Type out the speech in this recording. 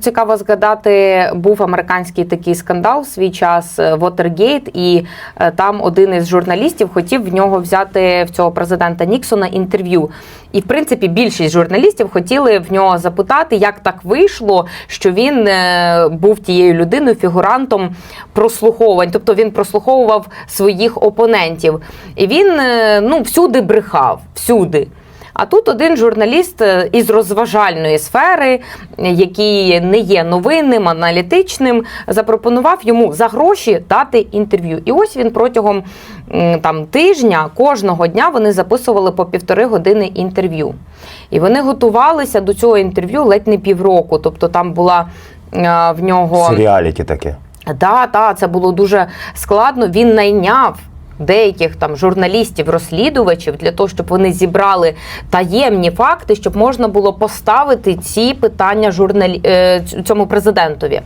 Цікаво згадати, був американський такий скандал в свій час Вотергейт, і е, там один із журналістів хотів в нього взяти в цього президента Ніксона інтерв'ю. І в принципі більшість журналістів хотіли в нього запитати, як так вийшло, що він е, був тією людиною, фігурантом прослуховувань, тобто він прослуховував своїх опонентів. І він е, ну всюди брехав, всюди. А тут один журналіст е, із розважальної сфери, який не є новинним, аналітичним, запропонував йому за гроші дати інтерв'ю. І ось він протягом там тижня кожного дня вони записували по півтори години інтерв'ю. І вони готувалися до цього інтерв'ю ледь не півроку. Тобто там була е, в нього Серіаліки таке. Да, та це було дуже складно. Він найняв. Деяких там журналістів-розслідувачів для того, щоб вони зібрали таємні факти, щоб можна було поставити ці питання журналі... е, цьому президентові.